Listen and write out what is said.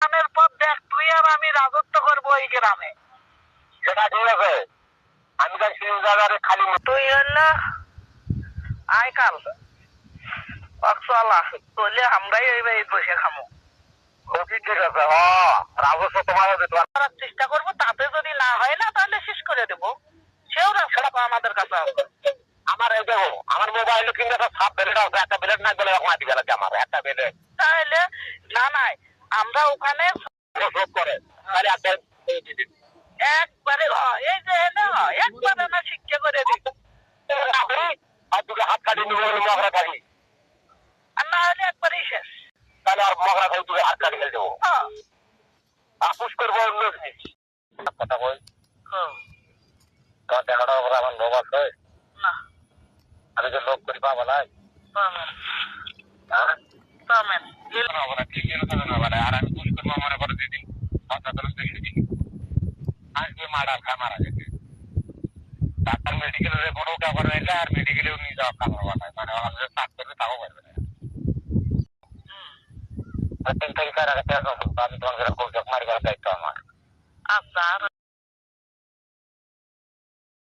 গ্রামের পর দেখ তুই আর আমি রাজত্ব করব এই গ্রামে। সেটা ঠিক আছে। আমি তাই সেই জায়গায় খালি তুই হলো আয় কাল। অক্সলা বলে আমরাই এই এই বসে খামো। ঠিক আছে রাজস্ব তোমার করার চেষ্টা করব তাতে যদি না হয় না তাহলে শেষ করে দেবো। সেও রাস্তা আমাদের কাছে আমার এই দেখো আমার মোবাইলে কিন্তু একটা সাপ বেলেট আছে একটা বেলেট না গেলে মাটি গেলে আমার একটা বেলেট। তাহলে না নাই আমরা ওখানে করে। একবারে এই যে একবারে না শিক্ষা করে দিই। আর দুটো হাত কাটিয়ে নিবো বলে মগরা আর না হলে একবারেই শেষ। তাহলে আর মগরা কাটি দুটো হাত কাটিয়ে দেবো আপুস করব অন্য জিনিস। কথা কই তোমার দেখাটার উপরে আমার লোভ আছে? আমি যে লোভ করি পাবো না। পামেন হ্যাঁ? করে আর আমি ভুল করব মনে করো যেদিন কথা করে সেদিন আসবে মারার খা মারা গেছে। ডাক্তার মেডিকেলের রিপোর্ট ওটা করে আর মেডিকেলেও নিয়ে যাওয়া খাবার বানায় মানে আমাদের সাত করবে তাও পারবে না। আমি তোমাকে কৌশক মারি করার দায়িত্ব আমার। আচ্ছা,